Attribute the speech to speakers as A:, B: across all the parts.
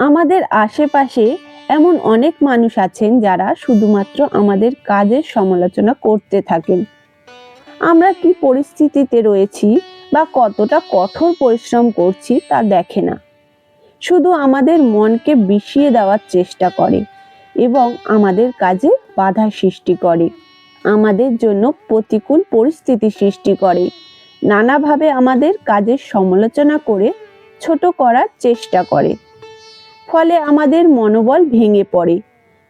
A: আমাদের আশেপাশে এমন অনেক মানুষ আছেন যারা শুধুমাত্র আমাদের কাজের সমালোচনা করতে থাকেন। আমরা কি পরিস্থিতিতে রয়েছি বা কতটা কঠোর পরিশ্রম করছি তা দেখে না। শুধু আমাদের মনকে বিষিয়ে দেওয়ার চেষ্টা করে এবং আমাদের কাজে বাধা সৃষ্টি করে। আমাদের জন্য প্রতিকূল পরিস্থিতি সৃষ্টি করে। নানাভাবে আমাদের কাজের সমালোচনা করে ছোট করার চেষ্টা করে। ফলে আমাদের মনোবল ভেঙে পড়ে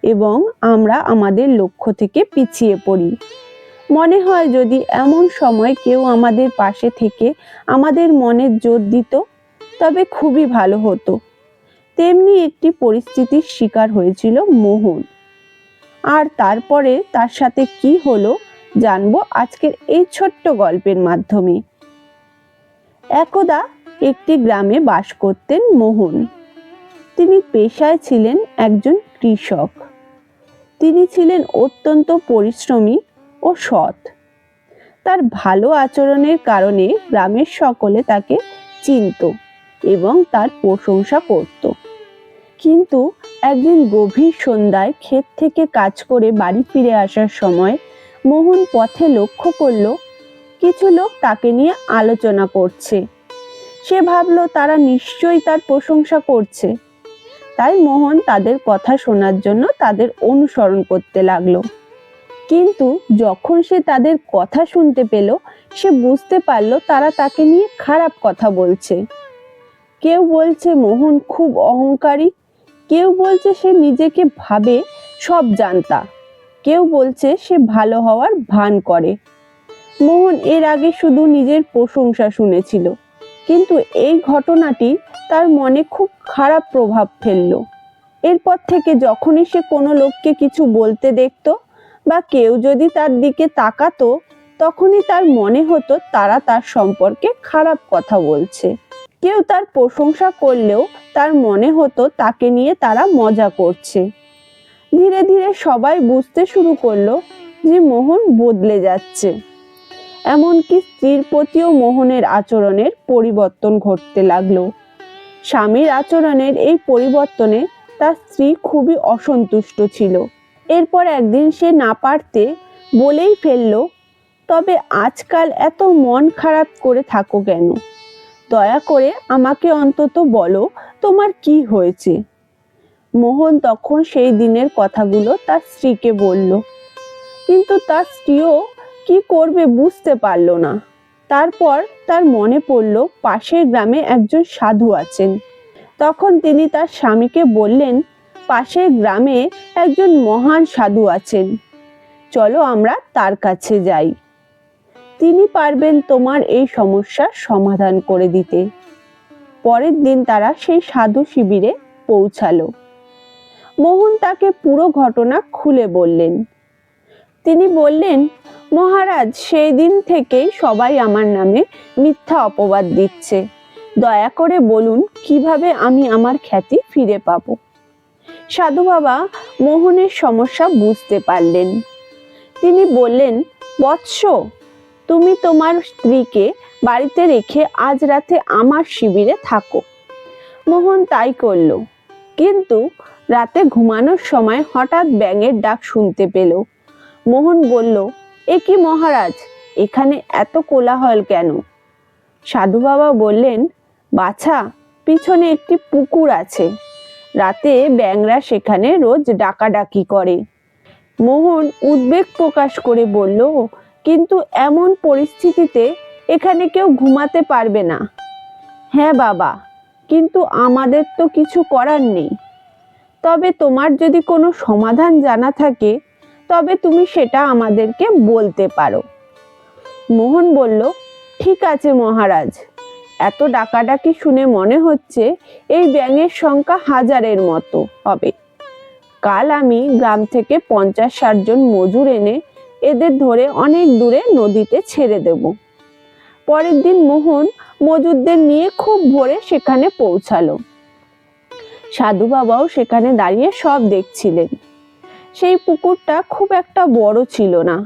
A: এবং আমরা আমাদের লক্ষ্য থেকে পিছিয়ে পড়ি। মনে হয় যদি এমন সময় কেউ আমাদের পাশে থেকে আমাদের মনে জোর দিত, তবে খুবই ভালো হতো। তেমনি একটি পরিস্থিতির শিকার হয়েছিল মোহন। আর তারপরে তার সাথে কি হলো জানব আজকের এই ছোট্ট গল্পের মাধ্যমে। একদা একটি গ্রামে বাস করতেন মোহন। তিনি পেশায় ছিলেন একজন কৃষক। তিনি ছিলেন অত্যন্ত পরিশ্রমী ও সৎ। তার ভালো আচরণের কারণে গ্রামের সকলে তাকে চিনত এবং তার প্রশংসা করত। কিন্তু একদিন গভীর সন্ধ্যায় ক্ষেত থেকে কাজ করে বাড়ি ফিরে আসার সময় মোহন পথে লক্ষ্য করল, কিছু লোক তাকে নিয়ে আলোচনা করছে। সে ভাবলো, তারা নিশ্চয়ই তার প্রশংসা করছে। তাই মোহন তাদের কথা শোনার জন্য তাদের অনুসরণ করতে লাগল। কিন্তু যখন সে তাদের কথা শুনতে পেল, সে বুঝতে পারল তারা তাকে নিয়ে খারাপ কথা বলছে। কেউ বলছে মোহন খুব অহংকারী, কেউ বলছে সে নিজেকে ভাবে সব জানতা, কেউ বলছে সে ভালো হওয়ার ভান করে। মোহন এর আগে শুধু নিজের প্রশংসা শুনেছিল। কিন্তু এই ঘটনাটি তার মনে খুব খারাপ প্রভাব ফেলল। এরপর থেকে যখনই সে কোনো লোককে কিছু বলতে দেখত বা কেউ যদি তার দিকে তাকাতো, তখনই তার মনে হতো তারা তার সম্পর্কে খারাপ কথা বলছে। কেউ তার প্রশংসা করলেও তার মনে হতো তাকে নিয়ে তারা মজা করছে। ধীরে ধীরে সবাই বুঝতে শুরু করল যে মোহন বদলে যাচ্ছে। এমনকি স্ত্রীর প্রতিও মোহনের আচরণের পরিবর্তন ঘটতে লাগল। স্বামীর আচরণের এই পরিবর্তনে তার স্ত্রী খুবই অসন্তুষ্ট ছিল। এরপর একদিন সে না পারতে বলেই ফেলল, তবে আজকাল এত মন খারাপ করে থাকো কেন? দয়া করে আমাকে অন্তত বলো, তোমার কি হয়েছে? মোহন তখন সেই দিনের কথাগুলো তার স্ত্রীকে বলল। কিন্তু তার স্ত্রীও কি করবে বুঝতে পারল না। তারপর তার মনে পড়ল পাশের গ্রামে একজন সাধু আছেন। তখন তিনি তার স্বামীকে বললেন, পাশের গ্রামে একজন মহান সাধু আছেন। চলো আমরা তার কাছে যাই। তিনি পারবেন তোমার এই সমস্যার সমাধান করে দিতে। পরের দিন তারা সেই সাধু শিবিরে পৌঁছালো। মোহন তাকে পুরো ঘটনা খুলে বললেন। তিনি বললেন মহারাজ, সেই দিন থেকেই সবাই আমার নামে মিথ্যা অপবাদ দিচ্ছে। দয়া করে বলুন, কীভাবে আমি আমার খ্যাতি ফিরে পাব? সাধু বাবা মোহনের সমস্যা বুঝতে পারলেন। তিনি বললেন, বৎস, তুমি তোমার স্ত্রীকে বাড়িতে রেখে আজ রাতে আমার শিবিরে থাকো। মোহন তাই করল। কিন্তু রাতে ঘুমানোর সময় হঠাৎ ব্যাঙের ডাক শুনতে পেল। মোহন বলল এ কি মহারাজ? এখানে এত কোলাহল কেন? সাধু বাবা বললেন, বাছা, পিছনে একটি পুকুর আছে। রাতে ব্যাংরা সেখানে রোজ ডাকাডাকি করে। মোহন উদ্বেগ প্রকাশ করে বলল, কিন্তু এমন পরিস্থিতিতে এখানে কেউ ঘুমাতে পারবে না। হ্যাঁ বাবা, কিন্তু আমাদের তো কিছু করার নেই। তবে তোমার যদি কোনো সমাধান জানা থাকে তবে তুমি সেটা আমাদেরকে বলতে পারো। মোহন বলল, ঠিক আছে মহারাজ। এত ডাকাডাকি শুনে মনে হচ্ছে এই ব্যাঙের সংখ্যা হাজারের মতো হবে। কাল আমি গ্রাম থেকে পঞ্চাশ ষাট জন মজুর এনে এদের ধরে অনেক দূরে নদীতে ছেড়ে দেব। পরের দিন মোহন মজুরদের নিয়ে খুব ভোরে সেখানে পৌঁছালো। সাধু বাবাও সেখানে দাঁড়িয়ে সব দেখছিলেন। সেই পুকুরটা খুব একটা বড় ছিল না।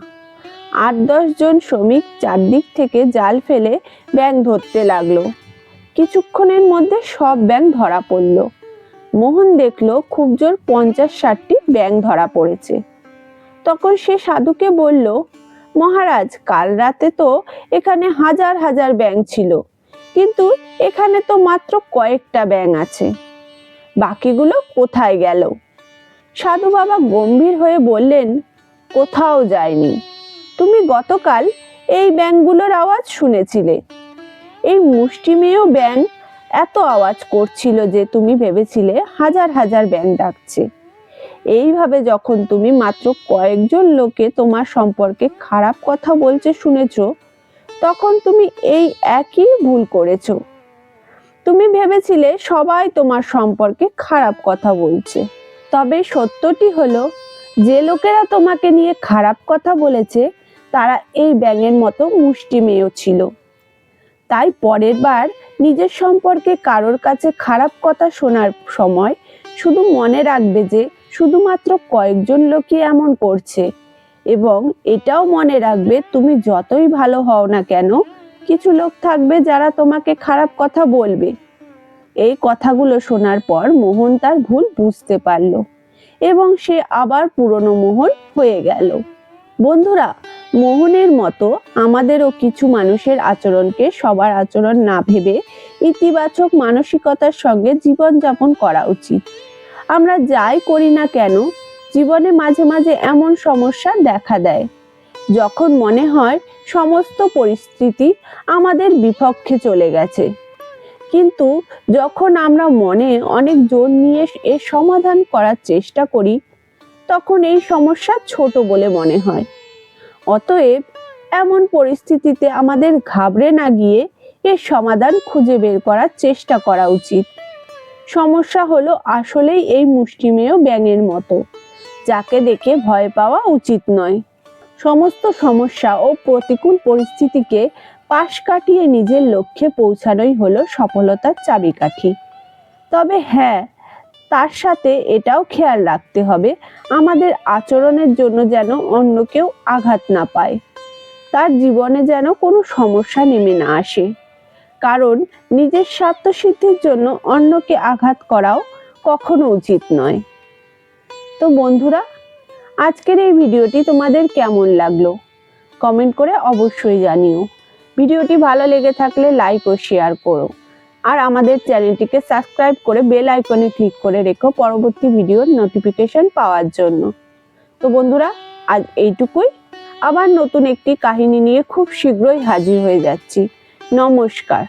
A: আট জন শ্রমিক চারদিক থেকে জাল ফেলে ব্যাং ধরতে লাগল। কিছুক্ষণের মধ্যে সব ব্যাং ধরা পড়ল। মোহন দেখল খুব জোর পঞ্চাশ ষাটটি ব্যাং ধরা পড়েছে। তখন সে সাধুকে বলল, মহারাজ, কাল রাতে তো এখানে হাজার হাজার ব্যাং ছিল, কিন্তু এখানে তো মাত্র কয়েকটা ব্যাং আছে। বাকিগুলো কোথায় গেল? সাধু বাবা গম্ভীর হয়ে বললেন, কোথাও যায়নি তুমি গতকাল এই ব্যাংগুলোর আওয়াজ শুনেছিলে। এই মুষ্টিমেয় ব্যাং এত আওয়াজ করছিল যে তুমি ভেবেছিলে হাজার হাজার ব্যাং ডাকছে। এইভাবে যখন তুমি মাত্র কয়েকজন লোকে তোমার সম্পর্কে খারাপ কথা বলছে শুনেছ, তখন তুমি এই একই ভুল করেছ। তুমি ভেবেছিলে সবাই তোমার সম্পর্কে খারাপ কথা বলছে। তবে সত্যটি হলো, যে লোকেরা তোমাকে নিয়ে খারাপ কথা বলেছে, তারা এই ব্যাঙের মতো মুষ্টিমেয় ছিল। তাই পরের বার নিজের সম্পর্কে কারোর কাছে খারাপ কথা শোনার সময় শুধু মনে রাখবে যে শুধুমাত্র কয়েকজন লোকই এমন করছে এবং এটাও মনে রাখবে তুমি যতই ভালো হও না কেন, কিছু লোক থাকবে যারা তোমাকে খারাপ কথা বলবে। এই কথাগুলো শোনার পর মোহন তার ভুল বুঝতে পারল এবং সে আবার পুরনো মোহন হয়ে গেল। বন্ধুরা, মোহনের মতো আমাদেরও কিছু মানুষের আচরণকে সবার আচরণ না ভেবে ইতিবাচক মানসিকতার সঙ্গে জীবনযাপন করা উচিত। আমরা যাই করি না কেন, জীবনে মাঝে মাঝে এমন সমস্যা দেখা দেয়। যখন মনে হয় সমস্ত পরিস্থিতি আমাদের বিপক্ষে চলে গেছে কিন্তু যখন আমরা মনে অনেক জোর নিয়ে এর সমাধান করার চেষ্টা করি, তখন এই সমস্যা ছোট বলে মনে হয়। অতএব এমন পরিস্থিতিতে আমাদের ঘাবড়ে না গিয়ে এর সমাধান খুঁজে বের করার চেষ্টা করা উচিত। সমস্যা হলো আসলেই এই মুষ্টিমেয় ব্যাঙের মতো, যাকে দেখে ভয় পাওয়া উচিত নয়। সমস্ত সমস্যা ও প্রতিকূল পরিস্থিতিকে পাশ কাটিয়ে নিজের লক্ষ্যে পৌঁছানোই হলো সফলতার চাবিকাঠি। তবে হ্যাঁ তার সাথে এটাও খেয়াল রাখতে হবে, আমাদের আচরণের জন্য যেন অন্য কেউ আঘাত না পায়। তার জীবনে যেন কোনো সমস্যা নেমে না আসে। কারণ নিজের স্বার্থ সিদ্ধির জন্য অন্যকে আঘাত করাও কখনো উচিত নয়। তো বন্ধুরা, আজকের এই ভিডিওটি তোমাদের কেমন লাগল? কমেন্ট করে অবশ্যই জানিও। ভিডিওটি ভালো লেগে থাকলে লাইক ও শেয়ার করো। আর আমাদের চ্যানেলটিকে সাবস্ক্রাইব করে বেল আইকনে ক্লিক করে রেখো পরবর্তী ভিডিওর নোটিফিকেশন পাওয়ার জন্য। তো বন্ধুরা, আজ এইটুকুই। আবার নতুন একটি কাহিনী নিয়ে খুব শীঘ্রই হাজির হয়ে যাচ্ছি। নমস্কার।